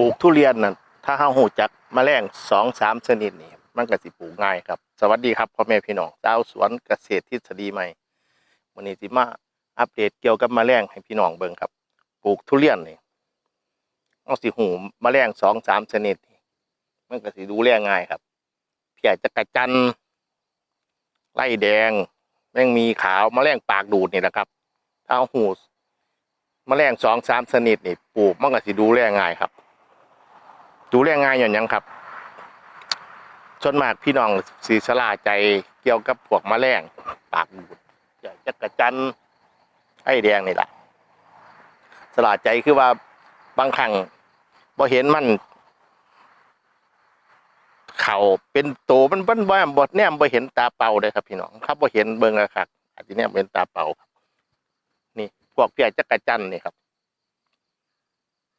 ปลูกทุเรียนน่ะถ้าเฮาหูจักมแมลงสองสามชนิดนี่มันก็สิปลูกง่ายครับ สวัสดีครับพ่อแม่พี่น้องชาวสวนเกษตรทฤษฎีใหม่วันนี้สิมาอัปเดตเกี่ยวกับมแมลงให้พี่น้องเบิ่งครับ ปลูกทุเรียนนี่เอาสิหูมแมลงสองสามชนิดนี่มันก็สิดูแลง่ายครับเพียจักระจันไล่แดงแมงมีขาวมแมลงปากดูดนี่แหละครับถ้าเอาหูแมลงสองสามชนิดนี่ปลูกมันก็สิดูแลง่ายครับ ดูแลง่ายอย่างยังครับส่วนมากพี่น้องสีสลาใจเกี่ยวกับพวกมแมลงปากดูดจักรจันไอ้แดงนี่แหละสลาใจคือว่าบางครั้งพอเห็นมัน เขาเป็นโตมันบ้นบ้าบดแนมบ่เห็นตาเป่าเลยครับ พี่น้องครับบ่เห็นเบิ่งอะครับอาจจะแนมเป็นตาเป่าครับนี่พวกเพียจักรจันนี่ครับ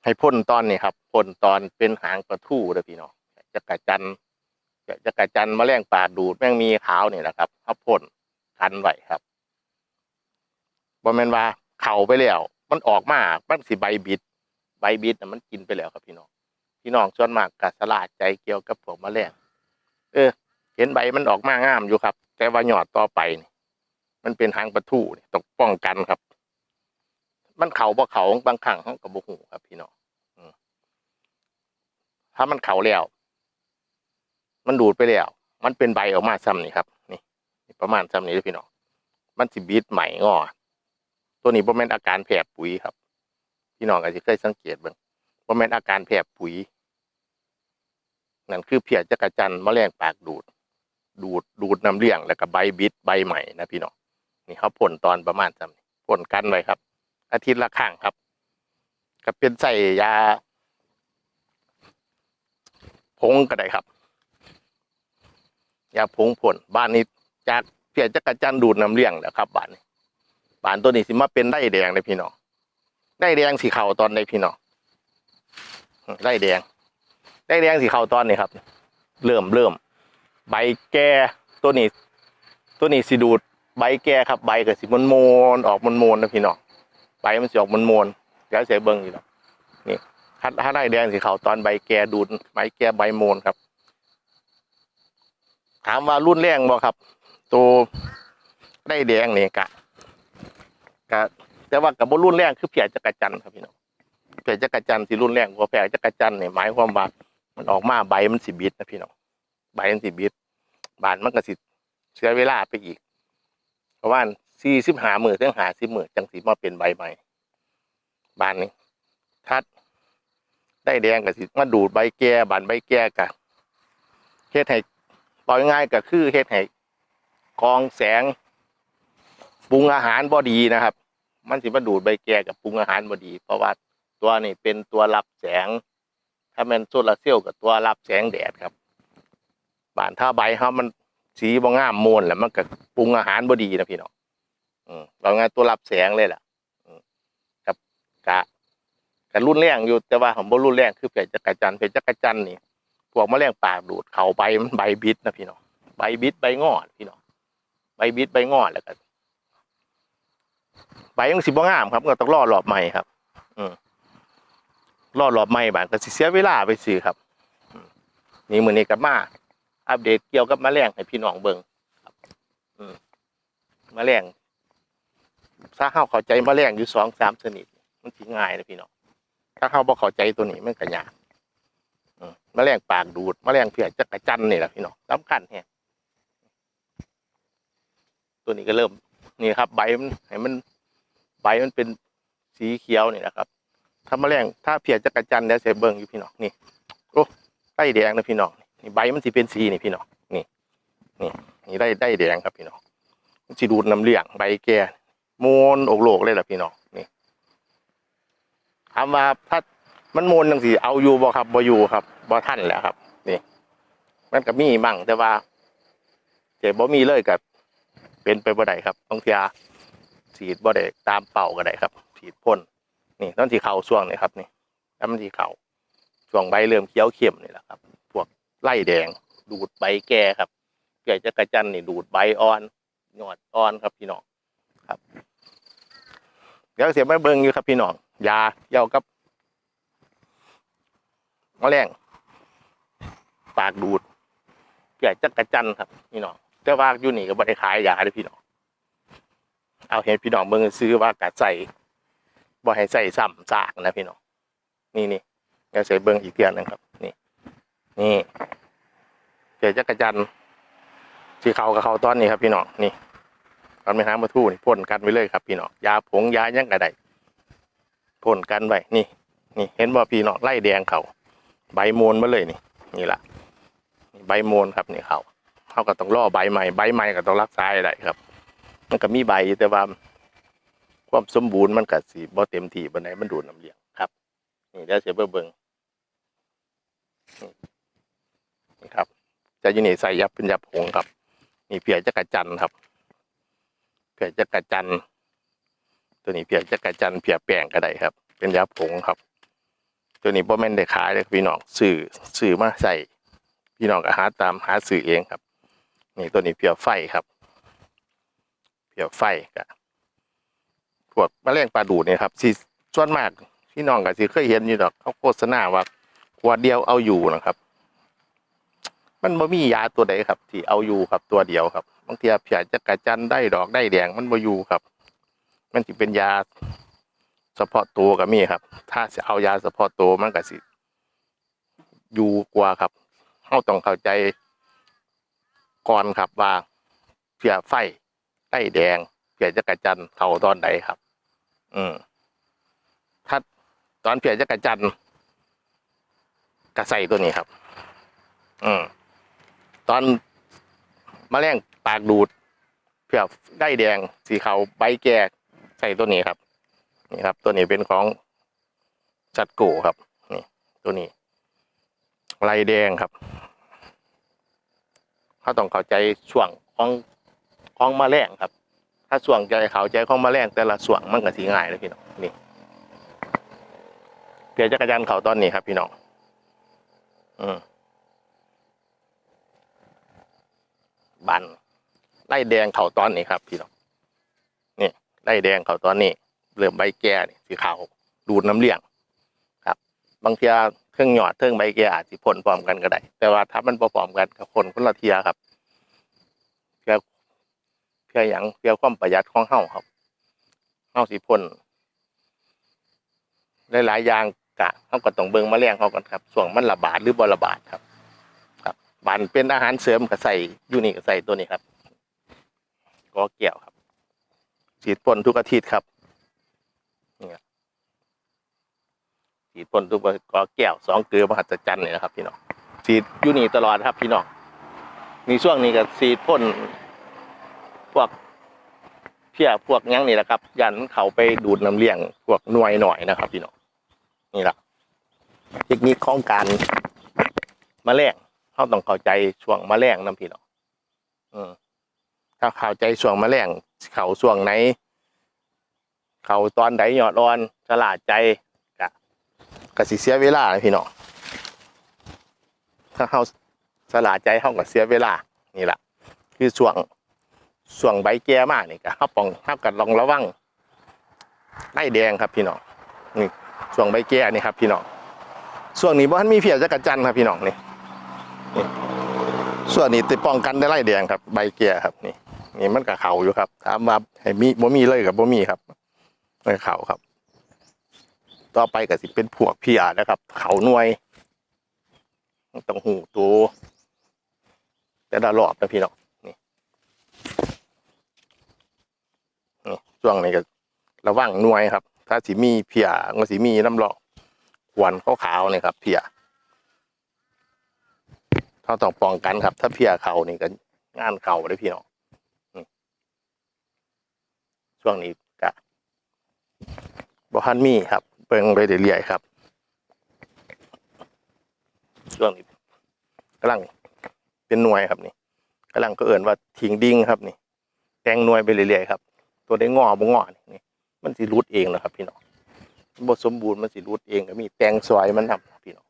ให้พ่นตอนนี้ครับพ่นตอนเป็นหางกระทู่เลยพี่น้องจักรจันจักรจันทร์แมลงปากดูดแมงมีขาวนี่แหละครับเขาพ่นกันไว้ครับบ่แมนว่าเข่าไปแล้ว มันออกมามันสิใบบิด ใบบิดนะมันกินไปแล้วครับพี่น้องพี่น้องส่วนมากกัสลาดใจเกี่ยวกับพวกแมลงเออ เห็นใบมันออกมางามอยู่ครับ แต่ว่าหยอดต่อไปนี่มันเป็นหางประทู่ต้องป้องกันครับ มันเข่าบ่เข่าบางครั้งเขากับบุหูครับพี่น้อง ถ้ามันเข่าแล้ว มันดูดไปแล้ว มันเป็นใบออกมาซ้ำนี่ครับ นี่ประมาณซ้ำนี้เลยพี่น้อง มันสิบีดใหม่งอ ตัวนี้บ่แม่นอาการแผลปุ๋ยครับ พี่น้องอาจจะเคยสังเกตบิ่งบ่แม่นอาการแผลปุ๋ย นั่นคือเพียจักรจันทร์แมลงปากดูด ดูดดูดน้ำเลี้ยงแล้วก็ใบบิดใบใหม่นะพี่น้อง นี่เขาพ่นตอนประมาณซ้ำนี้พ่นกันไว้ครับ อาทิตย์ละครั้งครับก็เป็นใส่ยา ผงก็ได้ครับยาผงพ่นบ้านนี้จากเพียจักรจันทร์ดูดน้ำเลี้ยงแล้วครับบ้านนี้บ้านตัวนี้สิมาเป็นได้แดงเลยพี่น้องได้แดงสีขาวตอนในพี่น้องได้แดง ได้แดงสีขาวตอนนี้ครับ เริ่มเริ่มใบแก่ตัวนี้ ตัวนี้สิดูดใบแก่ครับ ใบก็สิมนมนออกมนมนนะพี่น้องใบมันสิออกมนมนๆเดี๋ยวเสียเบิ้งอยู่แล้ว ถ้าถ้าได้แดงสีขาวตอนใบแก่ดูดใบแก่ใบโมนครับ ถามว่ารุ่นแรงบ่ครับ ตัวได้แดงนี่กะกะแต่ว่ากับบรุ่นแรงคือเพียจักรจันครับพี่น้องเพียจักรจันที่รุ่นแรงกว่าแผลจักรจันเนี่ยหมายความว่ามันออกมาใบมันสิบิดนะพี่น้องใบมันสิบิด บานมันก็สิเสียเวลาไปอีก เพราะว่าสี่สิบหามือถึงหาสิบหมือจังสีมาเป็นใบใหม่ บานนี้ถ้า ได้แดงก็สิมาดูดใบแก่บานใบแก่กะเฮ็ดให้ปล่อยง่ายก็คือเฮ็ดให้กองแสงปรุงอาหารบ่ดีนะครับ มันสิมาดูดใบแก่กับปรุงอาหารบ่ดี เพราะว่าตัวนี้เป็นตัวรับแสง ถ้าเป็นโซลาร์เซลล์กับตัวรับแสงแดดครับบานถ้าใบเขามันสีบ่งามโมนแหละมันก็ปรุงอาหารบ่ดีนะพี่น้องอืมเราไงตัวรับแสงเลยล่ะ อืมกับกะ กะรุ่นแรงอยู่แต่ว่าผมบ่รุ่นแรงคือเพชรจักรจันเพชรจักรจันนี่พวกแมลงปากดูดเข่าใบมันใบบิดนะพี่น้องใบบิดใบงอดพี่น้องใบบิดใบงอดแล้วก็ใบมันสิบ่งามครับก็ต้องรอรอบใหม่ครับ อืมรอดรอบใหม่บานก็สิเสียเวลาไปซื้อครับนี่มือนี้ก็มาอัปเดตเกี่ยวกับมแมลงให้พี่น้องเบิ่งครับ อืมแมลงถ้าเฮาเข้าใจมแมลงอยู่สองสามชนิด มันสิง่ายเลยพี่น้อง ถ้าเฮาบ่เข้าใจตัวนี้มันก็ยากมแมลงปากดูดแมลงเพียจักระจันนี่แหละพี่น้องสำคัญแฮะตัวนี้ก็เริ่มนี่ครับ ใบมันให้มันใบมันเป็นสีเขียวนี่นะครับ ถ้าแมลงถ้าเพียจักระจันแล้วเสเบิ่งอยู่พี่น้องนี่โอ้ได้แดงนะพี่น้องนี่ใบมันสิเป็นสีนี่พี่น้องนี่นี่นี่ได้ได้แดงครับพี่น้องมันสิดูดน้ำเลี้ยงใบแก่โมนอกโลกเลยล่ะพี่น้อง ถามว่าถ้ามันโมนจังสิเอาอยู่บ่ครับบ่อยู่ครับบ่ทันแหล้วครับ นี่ มันก็มีบ้างแต่ว่าเจ็บบ่มีเลยกับเป็นไปบ่ได้ครับบางทีฉีดบ่ได้ตามเป่าก็ได้ครับ ฉีดพ่นนี่ต้นสีเข่าช่วงนี่ครับนี่แล้วมันสีเข่าช่วงใบเริ่มเขียวเข้มนี่แหละครับพวกไล่แดง ดูดใบแก่ครับเกิดจะกระจันนี่ดูดใบอ่อนหยอดอ่อนครับพี่น้องครับเดี๋ยวเสียไมาเบิ่งอยู่ครับพี่น้อง ยาเกี่ยวกับมะแมลงปากดูดเพียจักระจันครับพี่น้องแต่ว่าอยู่นี่ก็บ่ได้ขายยาเด้อพี่น้องเอาเห็นพี่น้องเบิ่งซื้อว่ากะใส่บ่ให้ใส่ซ้ำซากนะพี่น้องนี่นี่เดี๋ยวใส่เบิ่งอีกเทื่นึงครับ นี่ นี่เพียจักระจันที่เขากับเขาตอนนี้ครับพี่น้องนี่ตอนไปหามาทู่นี่พ่นกันไว้เลยครับพี่น้องยาผงยายังกระได พ่นกันไว้นี่ นี่เห็นบ่าพี่น้องไล่แดงเขาใบโมนมาเลยนี่ นี่ล่ะนี่ใบโมนครับนี่เขาเขาก็ต้องล่อใบใหม่ใบใหม่ก็ต้องรักษาได้ครับ มันก็มีใบแต่ว่าความสมบูรณ์มันก็สิบ่เต็มที่บนไดมันดูดน้ำเลี้ยงครับนี่เดี๋ยวเสียเบิ่งเบิ่งนี่ครับจะยินี่ใส่ยับเป็นยับผงครับนี่เพียจักระจันครับ เพียจักระจันท ตัวนี้เพียจักรจันเพียแป้งก็ได้ครับ เป็นยับผงครับ ตัวนี้บ่อแม่ได้ขายเลยพี่น้องซื้อซื้อมาใส่พี่น้องก็หาตามหาซื้อเองครับ นี่ตัวนี้เพียไฟครับเพียไฟกับพวกแมลงปลาดูดเนี่ยครับสิส่วนมากพี่น้องก็สิเคยเห็นอยู่ดอกเขาโฆษณาว่าขวดเดียวเอาอยู่นะครับ มันบ่มียาตัวใดครับ ที่เอาอยู่ครับตัวเดียวครับบางทีเพียจักระจันได้ดอกได้แดงมันบ่อยู่ครับ มันสิเป็นยาเฉพาะตัวก็มีครับ ถ้าจะเอายาเฉพาะตัวมันก็สิ อยู่กว่าครับเฮาต้องเข้าใจก่อนครับว่าเพียไฟไต้แดงเพียจักระจันทร์เขาตอนใดครับ อืมถ้าตอนเพียจักระจันกระใส่ตัวนี้ครับ อืมตอนมแมลงปากดูดเพียได้แดงสีขาวใบแก่ ใส่ตัวนี้ครับ นี่ครับ ตัวนี้เป็นของจัดโกครับ นี่ ตัวนี้ลายแดงครับเขาต้องเข้าใจช่วงของของมาแมลงครับ ถ้าช่วงใจเขาใจของมาแมลงแต่ละช่วงมันก็สีง่ายเลยพี่น้องนี่เพียจักรยานเขาตอนนี้ครับ พี่น้องอืมบันไล่แดงเขาตอนนี้ครับ พี่น้อง นี่ไล่แดงเขาตอนนี้เริ่มใบแก่สีขาวดูดน้ำเลี้ยงครับ บางเทียเครื่องหยอดเครื่องใบแก่อาจจะผลพร้อมกันก็ได้ แต่ว่าถ้ามันพร้อมกันกับคนคนละเทียครับเพื่อเพื่ออย่างเพื่อความประหยัดของเฮาครับเฮาสิพ่นหลายๆอย่างกะเฮาก็ต้องเบิ่งแมลงเฮากันครับส่วงมันระบาดหรือบ่ระบาดครับ ครับบานเป็นอาหารเสริมก็ใส่อยู่นี่ก็ใส่ตัวนี้ครับก็เกี่ยวครับ ฉีดพ่นทุกอาทิตย์ครับฉีดพ่นทุกกอแก้วสองเกลือมหัศจรรย์นี่นะครับ พี่น้องฉีดอยู่นี่ตลอดครับ พี่น้องมีช่วงนี้ก็ฉีดพ่นพวกเพี้ยพวกยังนี่แหละครับ ยันเขาไปดูดน้ำเลี้ยงพวกหน่วยหน่อยนะครับ พี่น้องนี่แหละเทคนิคของการมแมลงเขาต้องเข้าใจช่วงมแมลงนํพี่น้องอืม ถ้าเข้าใจช่วงมแมลงเขาช่วงไหน เขาตอนใดหยอดอ่อนฉลาดใจก็สิเสียเวลาพี่น้องถ้าเฮาสลาดใจเฮาก็เสียเวลานี่แหละคือช่วงช่วงใบแก่มากนี่ก็เฮาปองเฮากัดลองระวังไล่แดงครับพี่น้องนี่ช่วงใบแก่นี่ครับ พี่น้องช่วงนี้บ่ทันมีเพียรจักระจันครับพี่น้องนี่ส่วนนี้ติดป้องกันได้ไล่แดงครับ ใบแก่ครับนี่ นี่มันก็เขาอยู่ครับถามว่าให้มีบ่มีเลยกับบ่มีครับไม่เขาครับ ต่อไปก็สิเป็นพวกพี่อานะครับ เขาหน่วยต้องหูตัวแต่ละรอบนะพี่น้องนี่นี่ช่วงนี้ก็ระวังหน่วยครับ ถ้าสิมีเพียก็สิมีน้ำหลอกควันขาวๆนี่ครับ เพียเขาต้องป้องกันครับ ถ้าเพียเขานี่ก็งานเขาเลยพี่น้องนี่ ช่วงนี้ก็บ่ฮันมีครับเบิ่งไปเรื่อยๆครับช่วงนี้กำลังเป็นหน่วยครับนี่กำลังก็เอื่นว่าทิ้งดิ้งครับนี่แตงหน่วยไปเรื่อยๆครับ ตัวได้งอบ่งอนี่นี่มันสิรุดเองนะครับ พี่น้องบ่สมบูรณ์มันสิรุดเองก็มีแตงซอยมันทำพี่น้อง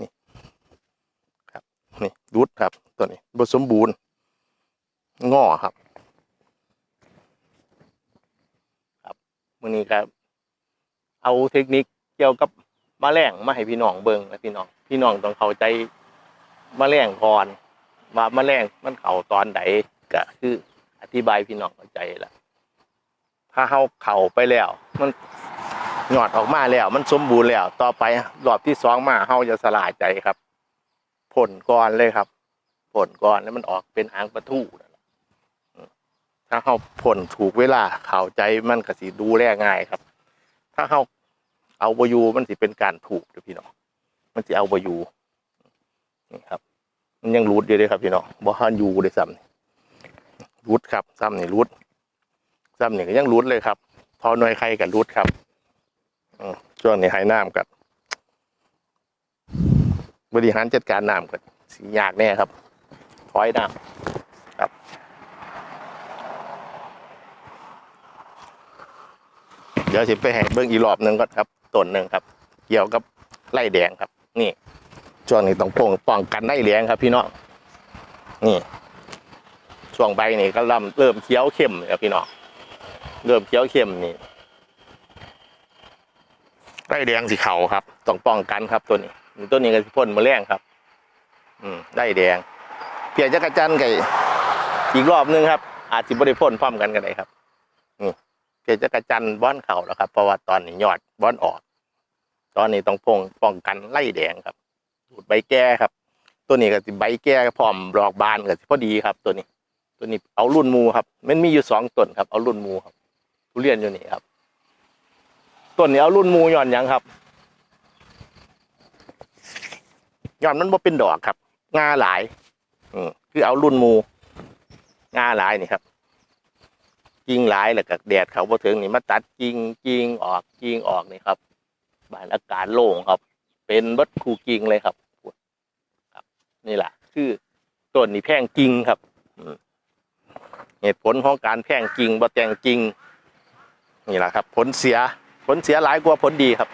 นี่ครับ นี่รุดครับ ตัวนี้บ่สมบูรณ์งอครับ ครับ มื้อนี้ครับเอาเทคนิคเกี่ยวกับมมาแรงมาให้พี่น้องเบิ่งนะพี่น้อง พี่น้องต้องเข้าใจมาแรงก่อนว่ามาแรงมันเข้าตอนใดก็คืออธิบายพี่น้องเข้าใจละถ้าเฮาเข้าไปแล้ว มันหยอดออกมาแล้ว มันสมบูรณ์แล้ว ต่อไปรอบที่สองมาเฮาจะสลายใจครับ ผลก่อนเลยครับ ผลก่อนแล้วมันออกเป็นหางประทู่ ถ้าเฮาผลถูกเวลาเข้าใจมันก็สิดูแลง่ายครับ ถ้าเฮาเอาบอยู่มันสิเป็นการถูกเด้อพี่น้องมันสิเอาบอยู่นี่ครับ มันยังรูดอยู่เลยครับพี่น้องบ่ฮันอยู่เลยซ้ำรูดครับซ้ำนี่รูดซ้ำนี่ก็ยังรูดเลยครับทอหน่วยใครกับรูดครับอช่วงนี้ให้น้ำกับบริหารจัดการน้ำกันสียากแน่ครับถอยน้ำครับ เดี๋ยวสิไปแห่เบิ้งอีกรอบหนึ่งก่อนครับต้นหนึ่งครับ เกี่ยวกับไล่แดงครับ นี่ช่วงนี้ต้องป้องป้องกันไล่แดงครับ พี่น้องนี่ช่วงใบนี่ก็เริ่มเริ่มเขียวเข้มเลยครับพี่น้องเริ่มเขียวเข้มนี่ไล่แดงสีเขาครับต้องป้องกันครับตัวนี้ตัวนี้ก็พ่นแมลงครับ อืมไล่แดงเพียงจักรจันทร์ไก่อีกรอบหนึงครับ อาจจะบริพ่นพร้อมกันกันได้ครับ เพียงจักระจันบ้อนเข่าแล้วครับ เพราะว่าตอนนี้ยอดบ้อนออก ตอนนี้ต้องป้องป้องกันไล่แดงครับดูดใบแก้ครับ ตัวนี้ก็สิใบแก้พร้อมดอกบานก็สิพอดีครับ ตัวนี้ ตัวนี้เอารุ่นมูครับ มันมีอยู่สองต้นครับ เอารุ่นมูครับ ทุเรียนอยู่นี่ครับต้นนี้เอารุ่นมูย้อนยังครับย้อนมันบ่เป็นดอกครับ งาหลาย อืมคือเอารุ่นมูงาหลายนี่ครับ กิ่งหลายแล้วก็แดดเขาบ่ถึงนี่มาตัดกิ่งกิ่งออกกิ่งออกนี่ครับบานอากาศโล่งครับ เป็นบัดคูกิ่งเลยครับครับ นี่แหละคือต้นนี้แพงกิ่งครับเหตุผลของการแพงกิ่งบ่แต่งกิ่งนี่แหละครับ ผลเสีย ผลเสียหลายกว่าผลดีครับ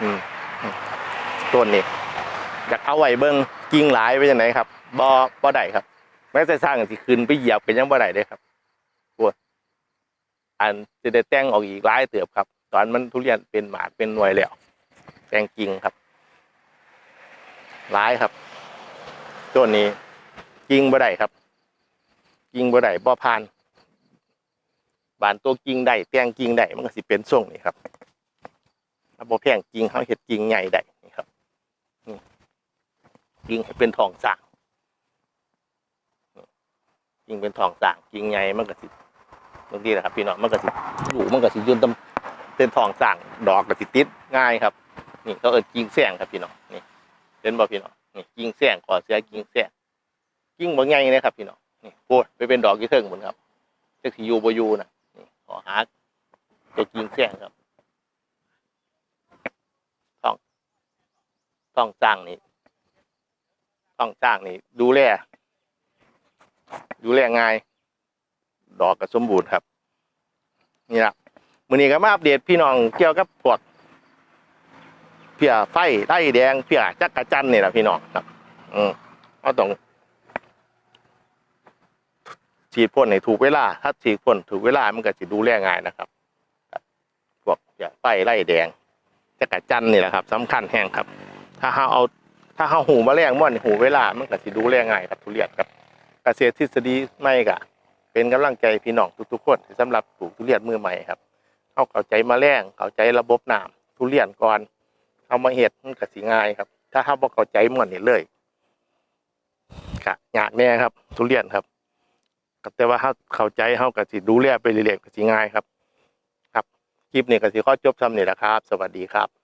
อืมต้นนี้อยากเอาไว้เบิ้งกิ่งหลายไปยังไงครับบ่บ่ได้ครับแม้แต่สร้างที่ขึ้นไปเหยียบเป็นยังบ่ได้เลยครับ อันจะได้แต่งออกอีกหลายเติบครับ ตอนมันทุเรียนเป็นหมากเป็นหน่วยแล้วแต่งกิ่งครับหลายครับต้นนี้กิ่งบ่ได้ครับกิ่งบ่ได้บ่ผ่านบานตัวกิ่งได้แต่งกิ่งได้มันก็สิเป็นทรงนี่ครับถ้าบ่แพงกิ่งเขาเฮ็ดกิ่งใหญ่ได้นี่ครับนี่กิ่งให้เป็นทองสางกิ่งเป็นทองสางกิ่งใหญ่มันก็สิ บางทีนะครับพี่น้องมันก็สิอยู่มันก็สิยืนตำเป็นทองสร้างดอกก็สิติดง่ายครับ นี่เขาเอิ้นกิ่งแซงครับพี่น้องนี่เป็นบ่พี่น้องนี่กิ่งแซงขอเสียกิ่งแซงกิ่งบ่ใหญ่นะครับพี่น้องนี่โอ้ยไปเป็นดอกยี่เทิงหมดครับจะสิอยูบอยูนะนี่ขอหาจะกินเสี่ยงครับต้องต้องสร้างนี่ต้องสร้างนี่ดูแลดูแลง่าย ดอกก็สมบูรณ์ครับ นี่ละมือนี้ก็มาอัปเดตพี่น้องเกี่ยวกับพวกเพียไฟไล่แดงเพียจักระจันนี่แหละพี่น้องครับ อืมเอาตรงฉีดพ่นให้ถูกเวลา ถ้าฉีดพ่นถูกเวลามันก็จะดูแลง่ายนะครับพวกอย่าไฟไล่แดงจักระจันนี่แหละครับสำคัญแห้งครับ ถ้าเฮาเอา ถ้าเฮาหูมาแรงม่อนหูเวลามันก็สิดูแลง่ายครับทุเรียนครับเกษตรทฤษฎีไม่กะ เป็นกำลังใจพี่น้องทุกๆคนสำหรับปลูกทุเรียนมือใหม่ครับเอาเข้าใจมาแรงเข้าใจระบบน้ำทุเรียนก่อนเอามาเห็ดมันก็สิง่ายครับ ถ้าเฮาบ่เข้าใจม่อนนี่เลยครับยากแน่ครับ ทุเรียนครับแต่ว่าเฮาเข้าใจเฮาก็สิดูแลไปเรื่อยๆก็สิง่ายครับ ครับคลิปนี้ก็สิข้อจบซ้ำนี่แหละครับ สวัสดีครับ